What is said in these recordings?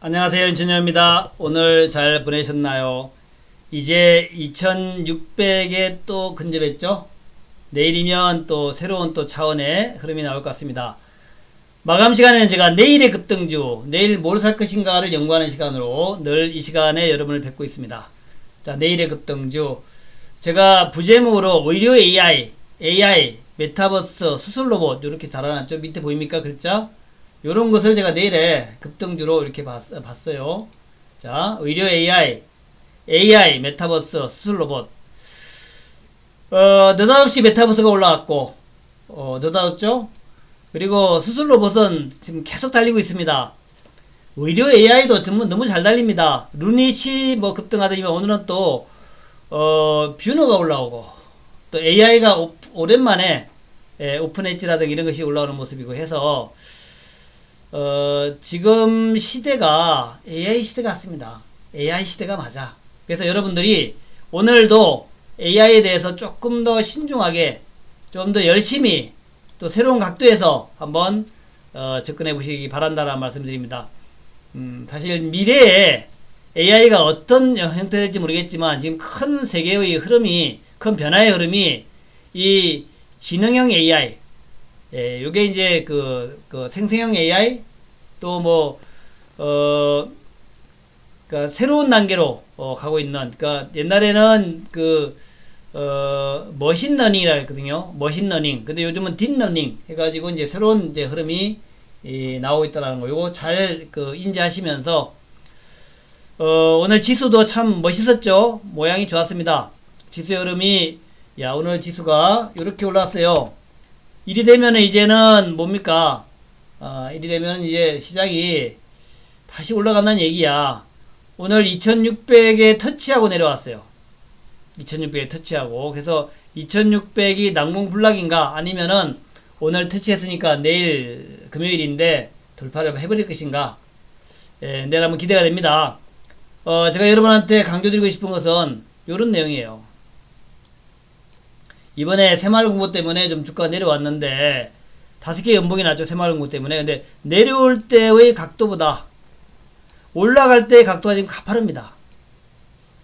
안녕하세요. 윤준영입니다. 오늘 잘 보내셨나요? 이제 2600에 또 근접했죠? 내일이면 또 새로운 또 차원의 흐름이 나올 것 같습니다. 마감 시간에는 제가 내일의 급등주, 내일 뭘 살 것인가를 연구하는 시간으로 늘 이 시간에 여러분을 뵙고 있습니다. 자, 내일의 급등주. 제가 부제목으로 의료 AI, AI, 메타버스, 수술 로봇, 이렇게 달아놨죠. 밑에 보입니까? 글자? 요런 것을 제가 내일에 급등주로 이렇게 봤, 봤어요. 자, 의료 AI, AI, 메타버스, 수술 로봇. 어, 느닷없이 메타버스가 올라왔고, 어, 느닷없죠? 그리고 수술 로봇은 지금 계속 달리고 있습니다. 의료 AI도 정말 너무 잘 달립니다. 루닛이 뭐 급등하더니만 오늘은 또, 어, 뷰너가 올라오고, 또 AI가 오, 오랜만에 예, 오픈 엣지라든가 이런 것이 올라오는 모습이고 해서, 어, 지금 시대가 AI 시대 같습니다. AI 시대가 맞아. 그래서 여러분들이 오늘도 AI에 대해서 조금 더 신중하게, 좀 더 열심히, 또 새로운 각도에서 한번 어, 접근해 보시기 바란다는 말씀드립니다. 음, 사실 미래에 AI가 어떤 형태 될지 모르겠지만 지금 큰 세계의 흐름이, 큰 변화의 흐름이 이 지능형 AI, 예, 요게 이제 그, 그 생성형 AI 또 뭐, 어, 그니까 새로운 단계로 어, 가고 있는, 그니까 옛날에는 그, 어, 머신러닝이라 했거든요. 머신러닝. 근데 요즘은 딥러닝 해가지고 이제 새로운 이제 흐름이 이, 나오고 있다는 거. 요거 잘 그 인지하시면서, 어, 오늘 지수도 참 멋있었죠? 모양이 좋았습니다. 지수의 흐름이, 야, 오늘 지수가 이렇게 올라왔어요. 일이 되면 이제는 뭡니까? 아, 일이 되면 이제 시장이 다시 올라간다는 얘기야. 오늘 2600에 터치하고 내려왔어요. 2600에 터치하고. 그래서 2600이 낙몽불락인가? 아니면은 오늘 터치했으니까 내일 금요일인데 돌파를 해버릴 것인가? 예, 내일 한번 기대가 됩니다. 어, 제가 여러분한테 강조드리고 싶은 것은 이런 내용이에요. 이번에 새마을 공고 때문에 좀 주가가 내려왔는데 다섯 개 연봉이 났죠 새마을 공고 때문에. 근데 내려올 때의 각도보다 올라갈 때의 각도가 지금 가파릅니다.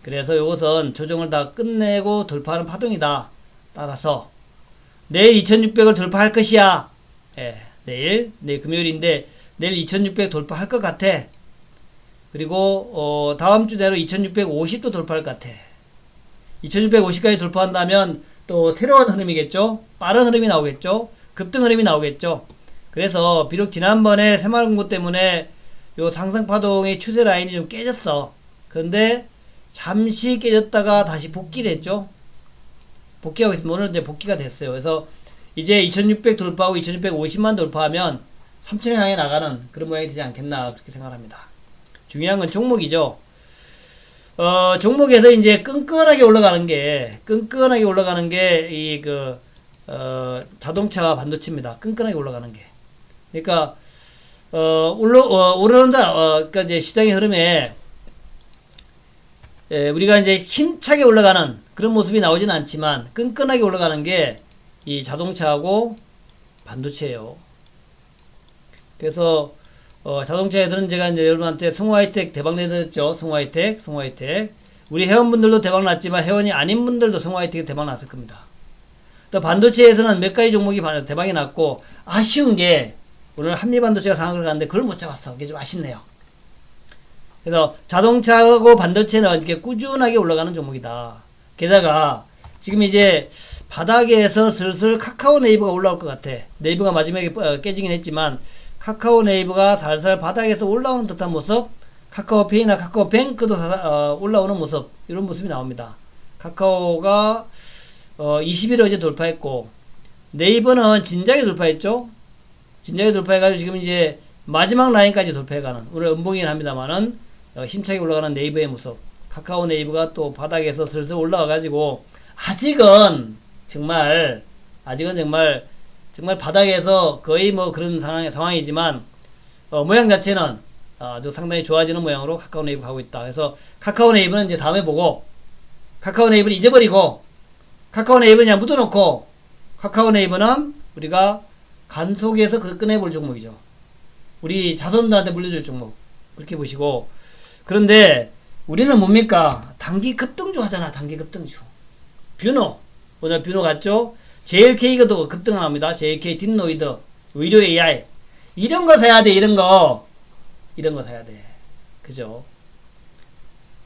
그래서 이것은 조정을 다 끝내고 돌파하는 파동이다. 따라서 내일 2600을 돌파할 것이야. 예, 내일 내일 금요일인데 내일 2600 돌파할 것 같아. 그리고 어, 다음 주 내로 2650도 돌파할 것 같아. 2650까지 돌파한다면 또 새로운 흐름이겠죠. 빠른 흐름이 나오겠죠. 급등 흐름이 나오겠죠. 그래서 비록 지난번에 새마을 공고 때문에 요 상승 파동의 추세 라인이 좀 깨졌어. 그런데 잠시 깨졌다가 다시 복귀를 했죠. 복귀하고 있으면 오늘 이제 복귀가 됐어요. 그래서 이제 2600 돌파하고 2650만 돌파하면 3000을 향해 나가는 그런 모양이 되지 않겠나 그렇게 생각합니다. 중요한 건 종목이죠. 어, 종목에서 이제 끈끈하게 올라가는 게, 끈끈하게 올라가는 게, 이, 그, 어, 자동차 반도체입니다. 끈끈하게 올라가는 게. 그러니까, 어, 올라, 어, 오르는다, 어, 그니까 이제 시장의 흐름에, 예, 우리가 이제 힘차게 올라가는 그런 모습이 나오진 않지만, 끈끈하게 올라가는 게, 이 자동차하고 반도체예요. 그래서, 어, 자동차에서는 제가 이제 여러분한테 성화이텍 대박 내드렸죠. 성화이텍, 성화이텍. 우리 회원분들도 대박 났지만 회원이 아닌 분들도 성화이텍이 대박 났을 겁니다. 또 반도체에서는 몇 가지 종목이 대박이 났고 아쉬운 게 오늘 한미반도체가 상황을 갔는데 그걸 못 잡았어. 그게 좀 아쉽네요. 그래서 자동차하고 반도체는 이렇게 꾸준하게 올라가는 종목이다. 게다가 지금 이제 바닥에서 슬슬 카카오 네이버가 올라올 것 같아. 네이버가 마지막에 어, 깨지긴 했지만 카카오 네이버가 살살 바닥에서 올라오는 듯한 모습, 카카오페이나 카카오뱅크도 어, 올라오는 모습, 이런 모습이 나옵니다. 카카오가 어, 20일 어제 돌파했고, 네이버는 진작에 돌파했죠? 진작에 돌파해가지고 지금 이제 마지막 라인까지 돌파해가는, 오늘 음봉이긴 합니다만은, 어, 힘차게 올라가는 네이버의 모습. 카카오 네이버가 또 바닥에서 슬슬 올라와가지고, 아직은 정말, 아직은 정말 정말 바닥에서 거의 뭐 그런 상황, 상황이지만 어, 모양 자체는 아주 상당히 좋아지는 모양으로 카카오 네이버 가고 있다. 그래서 카카오 네이버는 이제 다음에 보고 카카오 네이버는 잊어버리고 카카오 네이버는 그냥 묻어놓고 카카오 네이버는 우리가 간속에서 그 꺼내볼 종목이죠. 우리 자손들한테 물려줄 종목. 그렇게 보시고 그런데 우리는 뭡니까? 단기 급등주 하잖아. 단기 급등주. 뷰노. 오늘 뷰노 갔죠? JLK가 또 급등을 합니다. JLK 딘노이드. 의료 AI. 이런 거 사야 돼. 이런 거. 이런 거 사야 돼. 그죠?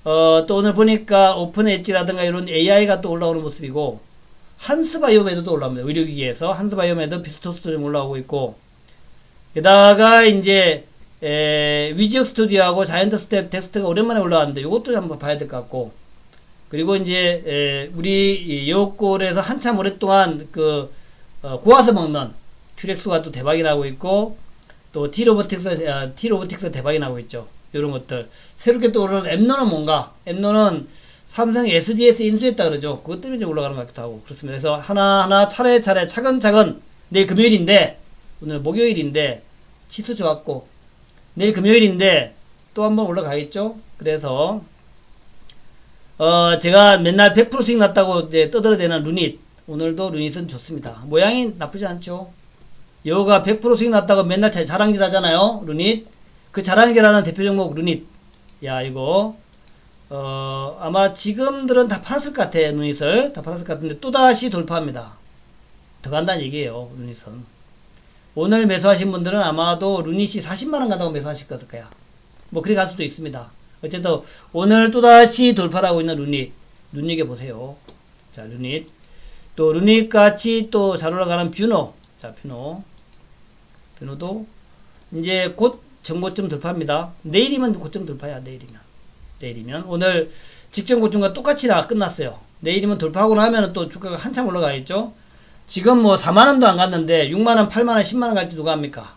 어, 또 오늘 보니까 오픈 엣지라든가 이런 AI가 또 올라오는 모습이고 한스바이오메드도 올라옵니다. 의료기기에서 한스바이오메드 비스토스도 좀 올라오고 있고 게다가 이제 에, 위지역 스튜디오하고 자이언트 스텝 텍스트가 오랜만에 올라왔는데 이것도 한번 봐야 될 것 같고 그리고 이제 에, 우리 여골에서 한참 오랫동안 그 어, 고아서 먹는 큐렉스가 또 대박이 나고 있고 또 T로보틱스 아, T로보틱스 대박이 나고 있죠. 이런 것들 새롭게 또 오르는 엠노는 뭔가 엠노는 삼성 SDS 인수했다 그러죠. 그것 때문에 올라가는 것 같기도 하고 그렇습니다. 그래서 하나하나 차례차례 차근차근 내일 금요일인데 오늘 목요일인데 치수 좋았고 내일 금요일인데 또 한번 올라가겠죠. 그래서 어 제가 맨날 100% 수익 났다고 이제 떠들어대는 루닛 오늘도 루닛은 좋습니다. 모양이 나쁘지 않죠. 여가 100% 수익 났다고 맨날 자- 자랑질 하잖아요. 루닛 그 자랑질하는 대표 종목 루닛 야 이거 어 아마 지금들은 다 팔았을 것 같아 루닛을 다 팔았을 것 같은데 또다시 돌파합니다. 더 간다는 얘기예요 루닛은. 오늘 매수하신 분들은 아마도 루닛이 40만원 간다고 매수하실 것일 거야. 뭐, 그리 갈 수도 있습니다. 어쨌든, 오늘 또다시 돌파하고 있는 루닛. 눈여겨 보세요. 자, 루닛. 또, 루닛 같이 또 잘 올라가는 뷰노. 자, 뷰노. 뷰노도 이제 곧 정고점 돌파합니다. 내일이면 고점 돌파야, 내일이면. 내일이면. 오늘 직전 고점과 똑같이 다 끝났어요. 내일이면 돌파하고 나면 또 주가가 한참 올라가겠죠? 지금 뭐 4만원도 안 갔는데 6만원, 8만원, 10만원 갈지 누가 합니까?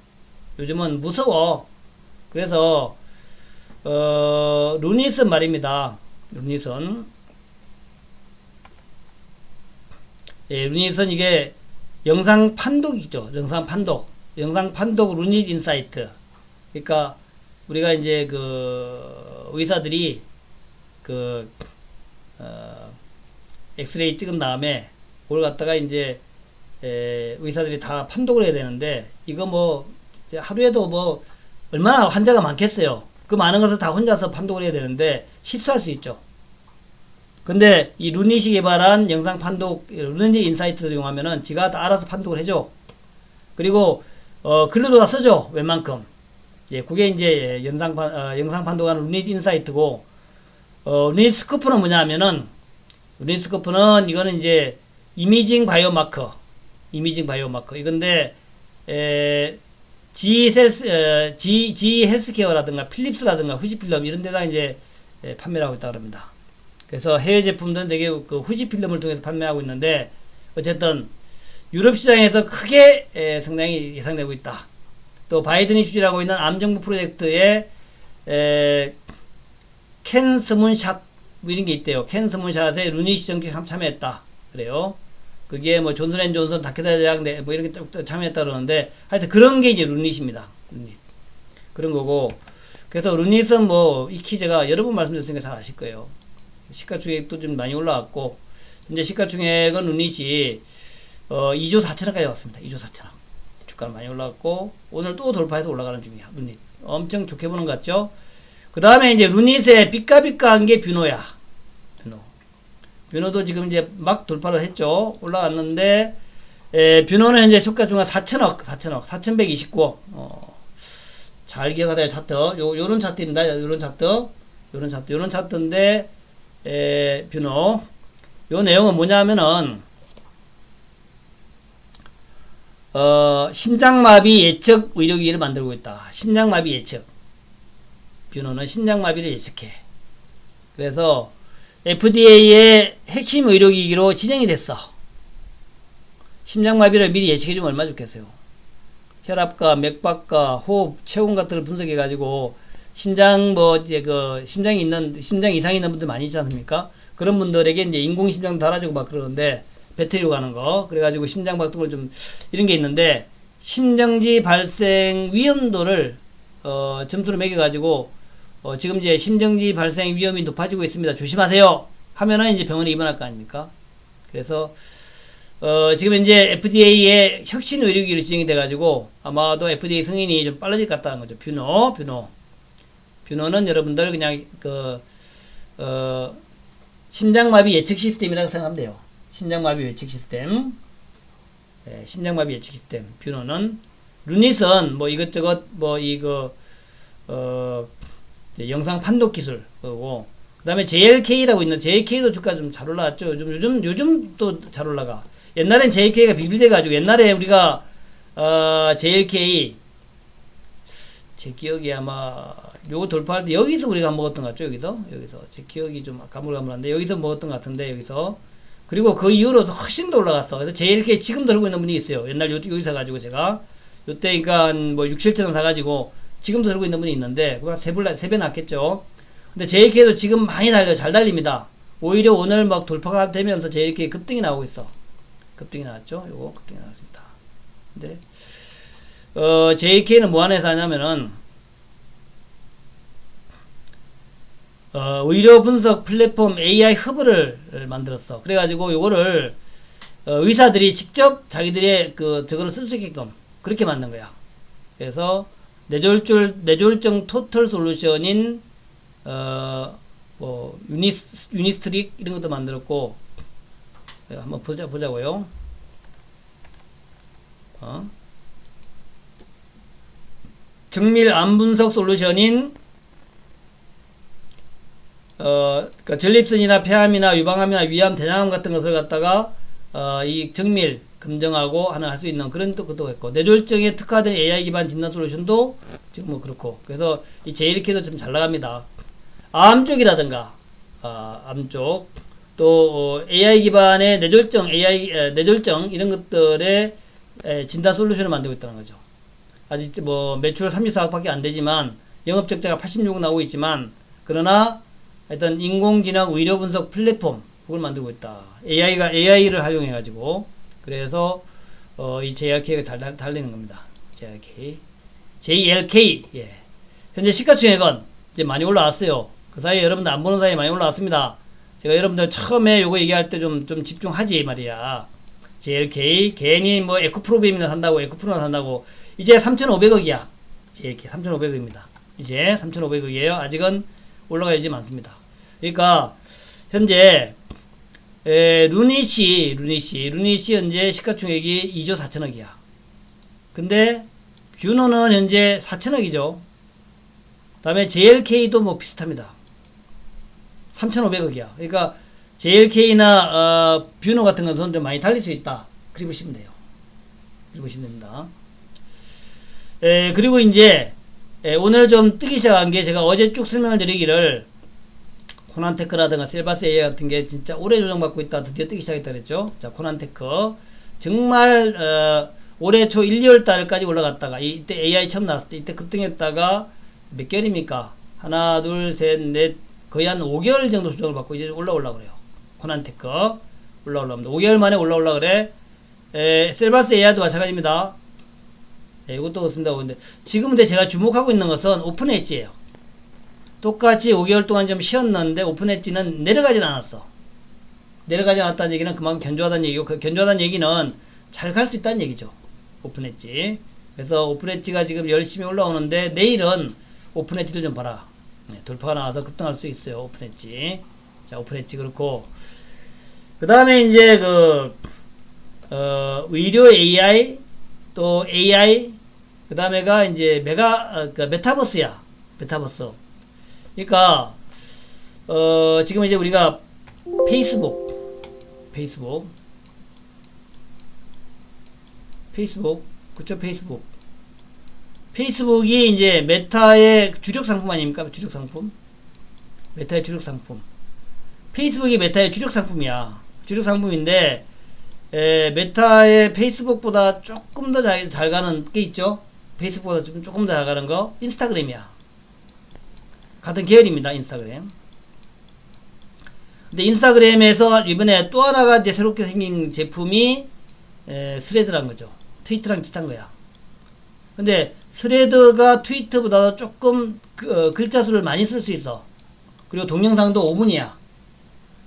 요즘은 무서워. 그래서, 어, 루닛은 말입니다. 루닛은. 예, 루닛은 이게 영상 판독이죠. 영상 판독. 영상 판독 루닛 인사이트. 그러니까 우리가 이제 그 의사들이 그, 어, 엑스레이 찍은 다음에 그걸 갖다가 이제 에, 의사들이 다 판독을 해야 되는데 이거 뭐 하루에도 뭐 얼마나 환자가 많겠어요. 그 많은 것을 다 혼자서 판독을 해야 되는데 실수할 수 있죠. 근데 이 루닛이 개발한 영상 판독 루닛 인사이트를 이용하면은 지가 다 알아서 판독을 해줘. 그리고 어, 글로도 다 써줘. 웬만큼. 예, 그게 이제 영상 판 어, 영상 판독하는 루닛 인사이트고 어, 루닛 스코프는 뭐냐 하면은 루닛 스코프는 이거는 이제 이미징 바이오마커 이미징 바이오마커 이건데 에 G 셀스 에, G G 헬스케어라든가 필립스라든가 후지필름 이런 데다 이제 에, 판매를 하고 있다 그럽니다. 그래서 해외 제품들은 되게 그 후지필름을 통해서 판매하고 있는데 어쨌든 유럽 시장에서 크게 에, 성장이 예상되고 있다. 또 바이든이 추진하고 있는 암정부 프로젝트에 에, 캔 스문샷 뭐 이런 게 있대요. 캔 스문샷에 루니 시정기 참여했다. 그래요. 그게 뭐 존슨앤존슨 다케다 대학 내- 뭐 이렇게 쭉 참여했다 그러는데 하여튼 그런 게 이제 루닛입니다. 루닛. 그런 거고 그래서 루닛은 뭐 익히 제가 여러 번 말씀드렸으니까 잘 아실 거예요. 시가총액도 좀 많이 올라왔고 이제 시가총액은 루닛이 어 2조 4천억까지 왔습니다. 2조 4천억. 주가는 많이 올라왔고 오늘 또 돌파해서 올라가는 중이야. 루닛. 엄청 좋게 보는 것 같죠? 그 다음에 이제 루닛의 삐까삐까한 게 뷰노야. 뷰노. 뷰노도 지금 이제 막 돌파를 했죠. 올라왔는데, 에, 뷰노는 현재 주가 중간 4천억, 4천억, 4,129억. 어, 잘 기억하세요, 차트. 요, 요런 차트입니다. 요런 차트. 요런 차트. 요런 차트인데, 에, 뷰노. 요 내용은 뭐냐 하면은, 어, 심장마비 예측 의료기기를 만들고 있다. 심장마비 예측. 뷰노는 심장마비를 예측해. 그래서 FDA의 핵심 의료기기로 지정이 됐어. 심장마비를 미리 예측해주면 얼마나 좋겠어요. 혈압과 맥박과 호흡, 체온 같은 걸 분석해가지고 심장 뭐 이제 그 심장이 있는 심장 이상이 있는 분들 많이 있지 않습니까? 그런 분들에게 이제 인공 심장 달아주고 막 그러는데 배터리로 가는 거 그래가지고 심장 박동을 좀 이런 게 있는데 심정지 발생 위험도를 어, 점수로 매겨가지고 어, 지금 이제 심정지 발생 위험이 높아지고 있습니다. 조심하세요. 하면은 이제 병원에 입원할 거 아닙니까? 그래서 어, 지금 이제 FDA의 혁신 의료기로 지정이 돼가지고 아마도 FDA 승인이 좀 빨라질 것 같다는 거죠. 뷰노, 뷰노. 뷰노는 여러분들 그냥 그, 어, 심장마비 예측 시스템이라고 생각하면 돼요. 심장마비 예측 시스템. 예, 심장마비 예측 시스템. 뷰노는. 루닛은 뭐 이것저것 뭐 이거, 어, 영상 판독 기술 그거고. 그 다음에 JLK라고 있는 JLK도 주가 좀 잘 올라왔죠. 요즘, 요즘, 요즘 또 잘 올라가. 옛날엔 JLK가 비빌돼 가지고 옛날에 우리가, 어, JLK, 제 기억이 아마 요거 돌파할 때 여기서 우리가 먹었던 것 같죠 여기서 여기서 제 기억이 좀 가물가물한데 여기서 먹었던 것 같은데 여기서 그리고 그 이후로 훨씬 더 올라갔어 그래서 제 이렇게 지금 들고 있는 분이 있어요 옛날 요, 여기 사가지고 제가 요때 그러니까 한뭐 6, 7천 원 사가지고 지금도 들고 있는 분이 있는데 그거 세배 세배 났겠죠. 근데 JK도 지금 많이 달려 잘 달립니다. 오히려 오늘 막 돌파가 되면서 JK 급등이 나오고 있어. 급등이 나왔죠? 요거 급등이 나왔습니다. 근데 어, JK는 뭐 안에서 하냐면은, 어, 의료 분석 플랫폼 AI 허브를 만들었어. 그래가지고 요거를, 어, 의사들이 직접 자기들의 그, 저거를 쓸 수 있게끔 그렇게 만든 거야. 그래서, 뇌졸중, 뇌졸중 토털 솔루션인, 어, 뭐, 유니스, 유니스트릭 이런 것도 만들었고, 네, 한번 보자, 보자고요. 어? 정밀 암 분석 솔루션인 어, 그 전립선이나 폐암이나 유방암이나 위암, 대장암 같은 것을 갖다가 어, 이 정밀 검정하고 하나 할수 있는 그런 또 것도 했고 뇌졸중에 특화된 AI 기반 진단 솔루션도 지금 뭐 그렇고 그래서 이 JLK도 좀 잘 나갑니다. 암 쪽이라든가 어, 암 쪽, 또 어, AI 기반의 뇌졸중, AI 에, 뇌졸중 이런 것들의 에, 진단 솔루션을 만들고 있다는 거죠. 아직 뭐 매출 34억밖에 안 되지만 영업 적자가 86억 나오고 있지만 그러나 하여튼 인공지능 의료 분석 플랫폼 그걸 만들고 있다. AI가 AI를 활용해 가지고 그래서 어, 이 JRK가 달, 달, 달리는 겁니다. JRK. JLK. 예. 현재 시가총액은 이제 많이 올라왔어요. 그 사이에 여러분들 안 보는 사이에 많이 올라왔습니다. 제가 여러분들 처음에 요거 얘기할 때 좀 좀 집중하지 말이야. JLK 괜히 뭐 에코프로비엠이나 산다고 에코프로나 산다고 이제 3,500억이야. JLK 3,500억입니다. 이제 3,500억이에요. 아직은 올라가야지 많습니다. 그러니까 현재 에, 루닛이 루닛이 루닛이 현재 시가총액이 2조 4천억이야. 근데 뷰노는 현재 4천억이죠. 다음에 JLK도 뭐 비슷합니다. 3,500억이야. 그러니까 JLK나 어, 뷰노 같은 것은 좀 많이 달릴 수 있다. 그리고 보시면 돼요. 그리고 보시면 됩니다. 에, 그리고 이제 에, 오늘 좀 뜨기 시작한 게 제가 어제 쭉 설명을 드리기를 코난테크라든가 셀바스 AI 같은 게 진짜 오래 조정받고 있다 드디어 뜨기 시작했다 그랬죠? 자 코난테크. 정말 어, 올해 초 1, 2월 달까지 올라갔다가 이- 이때 AI 처음 나왔을 때 이때 급등했다가 몇 개월입니까? 하나 둘 셋 넷 거의 한 5개월 정도 조정을 받고 이제 올라올라 그래요. 코난테크. 올라올라 합니다. 5개월 만에 올라올라 그래? 에, 셀바스 AI도 마찬가지입니다. 예, 이것도 그렇습니다. 근데 지금 근데 제가 주목하고 있는 것은 오픈 엣지예요. 똑같이 5개월 동안 좀 쉬었는데 오픈 엣지는 내려가진 않았어. 내려가지 않았다는 얘기는 그만큼 견조하다는 얘기고 그 견조하다는 얘기는 잘 갈 수 있다는 얘기죠. 오픈 엣지. 그래서 오픈 엣지가 지금 열심히 올라오는데 내일은 오픈 엣지를 좀 봐라. 네, 돌파가 나와서 급등할 수 있어요. 오픈 엣지. 자, 오픈 엣지 그렇고 그 다음에 이제 그 어, 의료 AI 또 AI 그 다음에가 이제 메가 어, 그 메타버스야 메타버스 그러니까 어 지금 이제 우리가 페이스북 페이스북 페이스북 그쵸 페이스북. 페이스북이 이제 메타의 주력 상품 아닙니까? 주력 상품? 메타의 주력 상품. 페이스북이 메타의 주력 상품이야. 주력 상품인데 에, 메타의 페이스북보다 조금 더 잘 가는 게 있죠. 페이스북보다 좀 조금 더 잘 가는 거? 인스타그램이야. 같은 계열입니다. 인스타그램. 근데 인스타그램에서 이번에 또 하나가 이제 새롭게 생긴 제품이 에, 스레드란 거죠. 트위터랑 비슷한 거야. 근데 스레드가 트위터보다 조금 그, 어, 글자 수를 많이 쓸 수 있어. 그리고 동영상도 5분이야.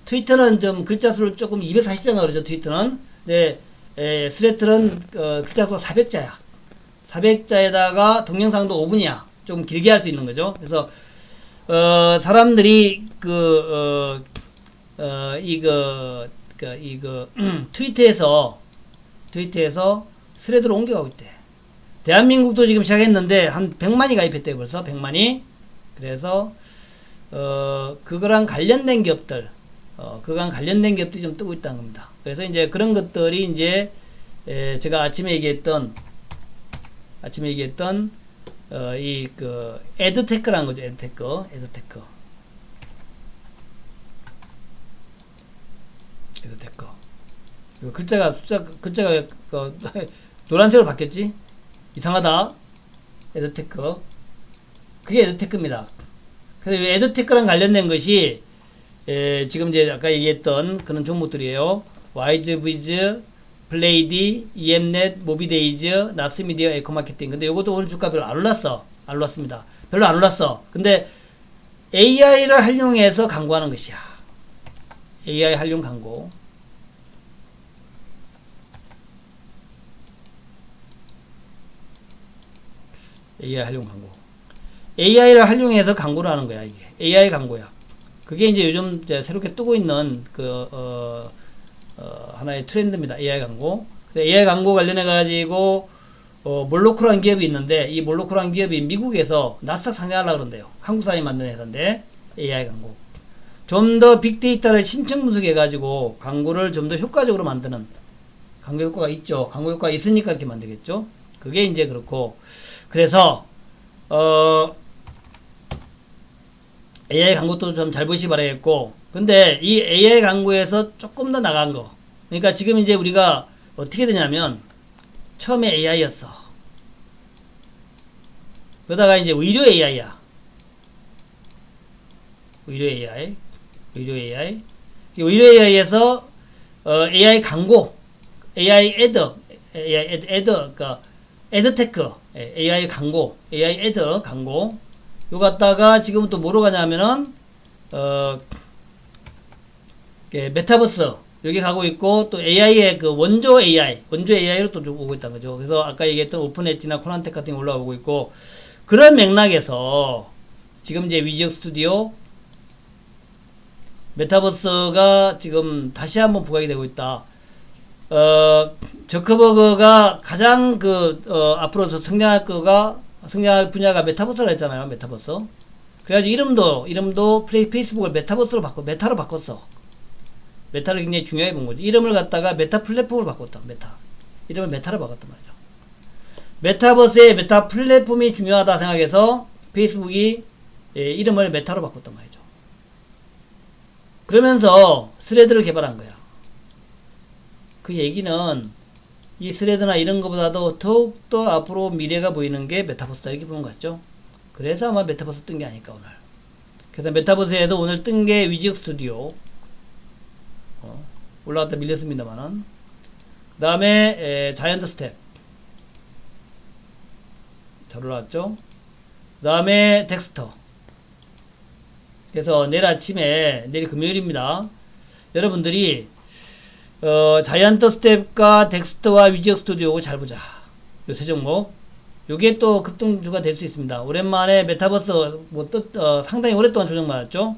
트위터는 좀 글자 수를 조금 240자인가 그러죠. 트위터는. 네, 에, 스레트는 어, 글자 수가 400자야. 400자에다가 동영상도 5분이야. 좀 길게 할 수 있는 거죠. 그래서 어, 사람들이 그, 어, 어, 이거, 그, 이거, 트위터에서, 트위터에서 스레드로 옮겨가고 있대. 대한민국도 지금 시작했는데, 한 100만이 가입했대, 벌써, 100만이. 그래서, 어, 그거랑 관련된 기업들, 어, 그거랑 관련된 기업들이 좀 뜨고 있다는 겁니다. 그래서 이제 그런 것들이 이제, 에, 제가 아침에 얘기했던, 아침에 얘기했던, 어, 이, 그, 에드테크라는 거죠, 에드테크, 에드테크. 에드테크. 글자가, 숫자, 글자가 왜, 그, 노란색으로 바뀌었지? 이상하다. 에드테크. 그게 에드테크입니다. 그래서 이 에드테크랑 관련된 것이, 에, 지금 이제 아까 얘기했던 그런 종목들이에요. 와이즈 비즈, 블레이디, EM넷, 모비데이즈, 나스미디어, 에코마케팅. 근데 요것도 오늘 주가 별로 안 올랐어. 안 올랐습니다. 별로 안 올랐어. 근데 AI를 활용해서 광고하는 것이야. AI 활용 광고. AI 활용 광고. AI를 활용해서 광고를 하는 거야, 이게. AI 광고야. 그게 이제 요즘 이제 새롭게 뜨고 있는 그, 어, 어, 하나의 트렌드입니다. AI 광고. AI 광고 관련해 가지고 어, 몰로코라는 기업이 있는데 이 몰로코라는 기업이 미국에서 나스닥 상장하려고 그런대요. 한국 사람이 만든 회사인데 AI 광고. 좀 더 빅데이터를 심층 분석해 가지고 광고를 좀 더 효과적으로 만드는 광고 효과가 있죠. 광고 효과가 있으니까 이렇게 만들겠죠. 그게 이제 그렇고 그래서 어 AI 광고도 좀 잘 보시기 바라겠고 근데 이 AI 광고에서 조금 더 나간 거. 그러니까 지금 이제 우리가 어떻게 되냐면 처음에 AI였어. 그러다가 이제 의료 AI야. 의료 AI 의료 AI 의료 AI에서 어, AI 광고 AI 애드 AI 애드, 애드 그러니까 애드테크 예, AI 광고 AI 애드 광고 요 갖다가 지금 또 뭐로 가냐면은 어 예, 메타버스 여기 가고 있고 또 AI의 그 원조 AI 원조 AI로 또좀 오고 있다는 거죠. 그래서 아까 얘기했던 오픈 엣지나 코난텍 같은 게 올라오고 있고 그런 맥락에서 지금 이제 위지역 스튜디오 메타버스가 지금 다시 한번 부각이 되고 있다. 어, 저커버그가 가장 그, 어, 앞으로 저 성장할 거가, 성장할 분야가 메타버스라 했잖아요, 메타버스. 그래가지고 이름도, 이름도 페이스북을 메타버스로 바꿔, 메타로 바꿨어. 메타를 굉장히 중요하게 본 거죠. 이름을 갖다가 메타 플랫폼을 바꿨다, 메타. 이름을 메타로 바꿨단 말이죠. 메타버스의 메타 플랫폼이 중요하다 생각해서 페이스북이 예, 이름을 메타로 바꿨단 말이죠. 그러면서 스레드를 개발한 거야. 그 얘기는 이 스레드나 이런 것보다도 더욱더 앞으로 미래가 보이는 게 메타버스다 이렇게 보는 것 같죠? 그래서 아마 메타버스 뜬 게 아닐까 오늘. 그래서 메타버스에서 오늘 뜬 게 위지역 스튜디오 어, 올라갔다 밀렸습니다만은 그 다음에 자이언트 스텝 잘 올라왔죠? 그 다음에 덱스터 그래서 내일 아침에 내일 금요일입니다. 여러분들이 어, 자이언트 스텝과 덱스터와 위지역 스튜디오 잘 보자. 요세 종목. 요게 또 급등주가 될 수 있습니다. 오랜만에 메타버스 뭐 뜻, 어, 상당히 오랫동안 조정 받았죠.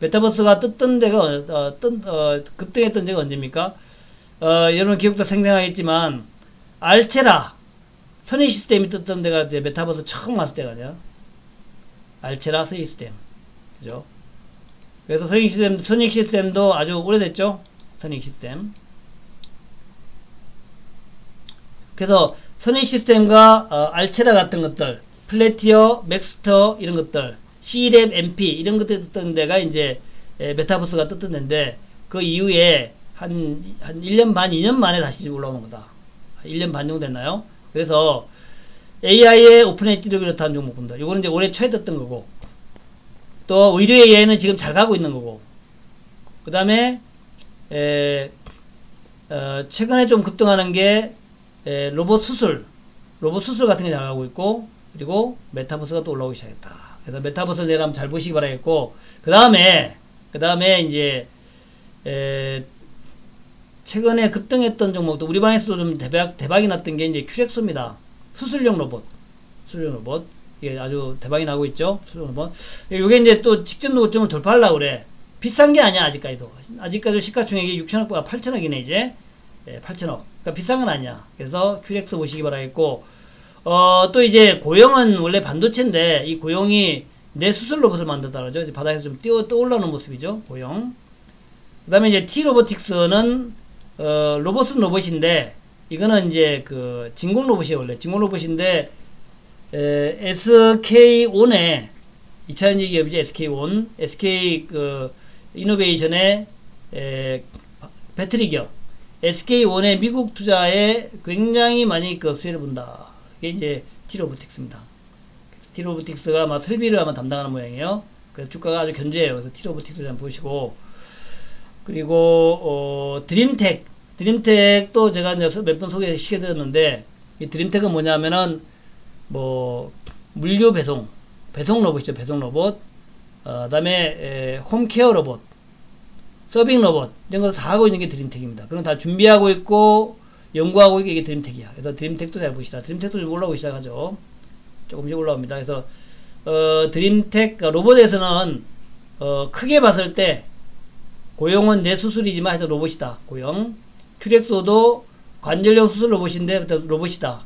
메타버스가 뜯던 데가 어, 뜬, 어, 급등했던 데가 언제입니까? 어, 여러분 기억도 생생하겠지만 알체라 선의 시스템이 떴던 데가 이제 메타버스 처음 왔을 때가 아니야. 알체라 선의 시스템. 그죠? 그래서 선익 시스템, 선익 시스템도 아주 오래됐죠? 선익 시스템. 그래서 선익 시스템과 어, 알체라 같은 것들, 플래티어, 맥스터 이런 것들, C랩, MP 이런 것들 떴던 데가 이제 에, 메타버스가 떴던 데인데 그 이후에 한, 한 1년 반, 2년 만에 다시 올라오는 거다. 1년 반 정도 됐나요? 그래서 AI의 오픈 엣지를 비롯한 종목분들, 이거는 이제 올해 초에 떴던 거고, 또 의료 AI는 지금 잘 가고 있는 거고 그 다음에 어, 최근에 좀 급등하는 게 에, 로봇 수술 로봇 수술 같은 게잘 가고 있고 그리고 메타버스가 또 올라오기 시작했다 그래서 메타버스를 내일 한번 잘 보시기 바라겠고 그 다음에 그 다음에 이제 에, 최근에 급등했던 종목도 우리 방에서도 좀 대박, 대박이 났던 게 이제 큐렉소입니다 수술용 로봇 수술용 로봇 이게 아주 대박이 나고 있죠. 수능 로봇. 요게 이제 또 직전 노점을 돌파하려고 그래. 비싼 게 아니야, 아직까지도. 아직까지도 시가총액이 6천억보다 8천억이네, 이제. 예, 8천억. 그러니까 비싼 건 아니야. 그래서 큐렉스 보시기 바라겠고, 어, 또 이제 고용은 원래 반도체인데, 이 고용이 내 수술 로봇을 만들다 그러죠. 이제 바닥에서 좀 뛰어 떠올라오는 모습이죠. 고용. 그 다음에 이제 T 로보틱스는, 어, 로봇은 로봇인데, 이거는 이제 그 진공 로봇이에요, 원래. 진공 로봇인데, 에, SK 온에 2차전지 기업이죠, SK 온. SK 그, 이노베이션의 에, 배터리 기업. SK1의 미국 투자에 굉장히 많이 그 수혜를 본다. 이게 이제 티로보틱스입니다. 티로보틱스가 아마 설비를 아마 담당하는 모양이에요. 그래서 주가가 아주 견조해요. 그래서 티로보틱스 좀 보시고 그리고 어, 드림텍 드림텍도 제가 몇 번 소개시켜드렸는데 이 드림텍은 뭐냐면은 뭐 물류 배송 배송 로봇이죠 배송 로봇 어, 그다음에 에, 홈케어 로봇 서빙 로봇 이런 거 다 하고 있는 게 드림텍입니다. 그럼 다 준비하고 있고 연구하고 있는 게 드림텍이야. 그래서 드림텍도 잘 보시다. 드림텍도 좀 올라오기 시작하죠. 조금씩 올라옵니다. 그래서 어, 드림텍 그러니까 로봇에서는 어, 크게 봤을 때 고용은 내 수술이지만 하여튼 로봇이다. 고용. 큐렉소도 관절용 수술 로봇인데 로봇이다.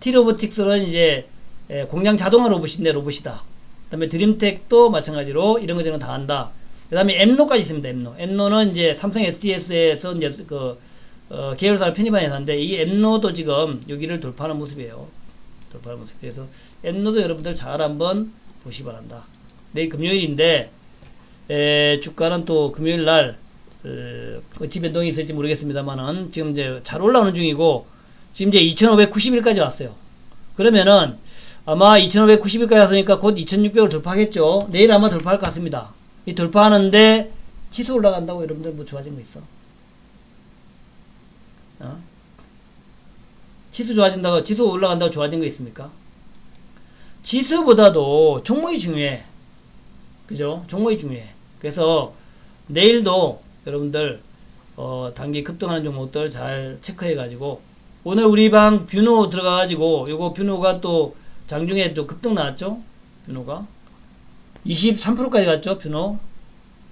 T로보틱스는 이제 에, 공장 자동화 로봇인데 로봇이다. 그 다음에 드림텍도 마찬가지로 이런 거다 한다. 그 다음에 엠노까지 있습니다. 엠노. 엠노는 이제 삼성 SDS에서 이제 그, 어, 계열사를 편입한 회사인데, 이 엠노도 지금 여기를 돌파하는 모습이에요. 돌파하는 모습. 그래서 엠노도 여러분들 잘 한번 보시기 바란다. 내일 금요일인데, 에, 주가는 또 금요일 날, 어, 어찌 변동이 있을지 모르겠습니다만은, 지금 이제 잘 올라오는 중이고, 지금 이제 2590일까지 왔어요. 그러면은, 아마 2590일까지 왔으니까 곧 2600을 돌파하겠죠. 내일 아마 돌파할 것 같습니다. 이 돌파하는데 치수 올라간다고 여러분들 뭐 좋아진 거 있어? 어? 지수 좋아진다고 지수 올라간다고 좋아진 거 있습니까? 지수보다도 종목이 중요해. 그죠? 종목이 중요해. 그래서 내일도 여러분들 어, 단기 급등하는 종목들 잘 체크해 가지고 오늘 우리 방 뷰노 들어가 가지고 요거 뷰노가 또 장중에 또 급등 나왔죠? 뷰노가 23%까지 갔죠, 뷰노.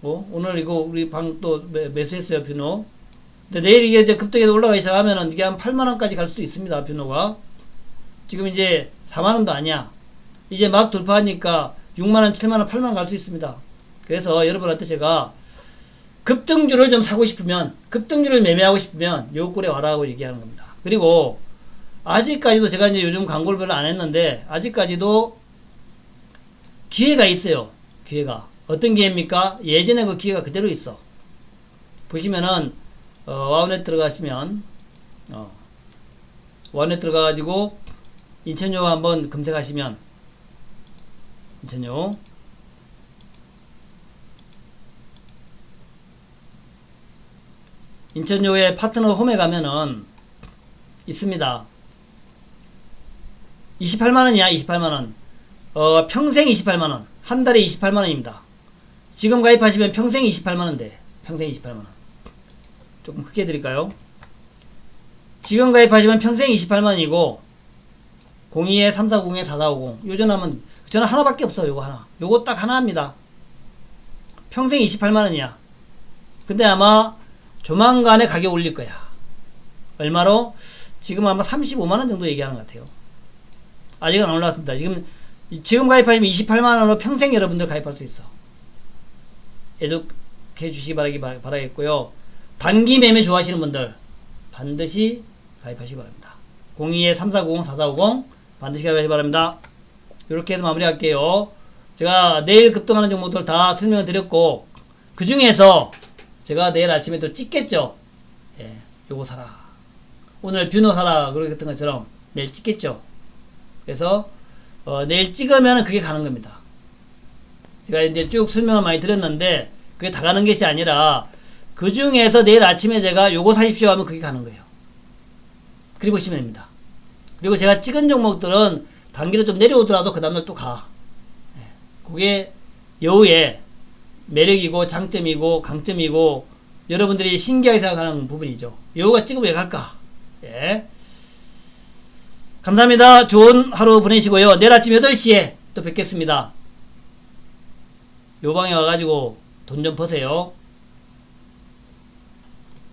뭐, 오늘 이거 우리 방 또 매수했어요, 뷰노. 근데 내일 이게 이제 급등해서 올라가기 시작하면은 이게 한 8만원까지 갈 수도 있습니다, 뷰노가. 지금 이제 4만원도 아니야. 이제 막 돌파하니까 6만원, 7만원, 8만원 갈 수 있습니다. 그래서 여러분한테 제가 급등주를 좀 사고 싶으면, 급등주를 매매하고 싶으면 요 꼴에 와라고 얘기하는 겁니다. 그리고 아직까지도 제가 이제 요즘 광고를 별로 안 했는데, 아직까지도 기회가 있어요. 기회가. 어떤 기회입니까? 예전에 그 기회가 그대로 있어. 보시면은, 어, 와우넷 들어가시면, 어, 와우넷 들어가가지고, 인천요 한번 검색하시면, 인천요. 인천요의 파트너 홈에 가면은, 있습니다. 28만원이야, 28만원. 어, 평생 28만원. 한 달에 28만원입니다. 지금 가입하시면 평생 28만원 돼. 평생 28만원. 조금 크게 드릴까요? 지금 가입하시면 평생 28만원이고, 02에 340에 4450. 요 전화면, 전화 하나밖에 없어, 요거 하나. 요거 딱 하나입니다. 평생 28만원이야. 근데 아마 조만간에 가격 올릴 거야. 얼마로? 지금 아마 35만원 정도 얘기하는 것 같아요. 아직은 안 올랐습니다. 지금 지금 가입하시면 28만원으로 평생 여러분들 가입할 수 있어. 애독해 주시기 바라기, 바라겠고요. 단기 매매 좋아하시는 분들 반드시 가입하시기 바랍니다. 02에 3490 4450 반드시 가입하시기 바랍니다. 이렇게 해서 마무리 할게요. 제가 내일 급등하는 종목들 다 설명을 드렸고 그 중에서 제가 내일 아침에 또 찍겠죠. 예, 요거 사라. 오늘 뷰노 사라 그렇게 했던 것처럼 내일 찍겠죠. 그래서 어, 내일 찍으면 그게 가는 겁니다. 제가 이제 쭉 설명을 많이 드렸는데 그게 다 가는 것이 아니라 그 중에서 내일 아침에 제가 요거 사십시오 하면 그게 가는 거예요. 그리고 보시면 됩니다. 그리고 제가 찍은 종목들은 단기로 좀 내려오더라도 그 다음날 또 가. 예. 그게 여우의 매력이고 장점이고 강점이고 여러분들이 신기하게 생각하는 부분이죠. 여우가 찍으면 왜 갈까? 예. 감사합니다. 좋은 하루 보내시고요. 내일 아침 8시에 또 뵙겠습니다. 요 방에 와가지고 돈 좀 버세요.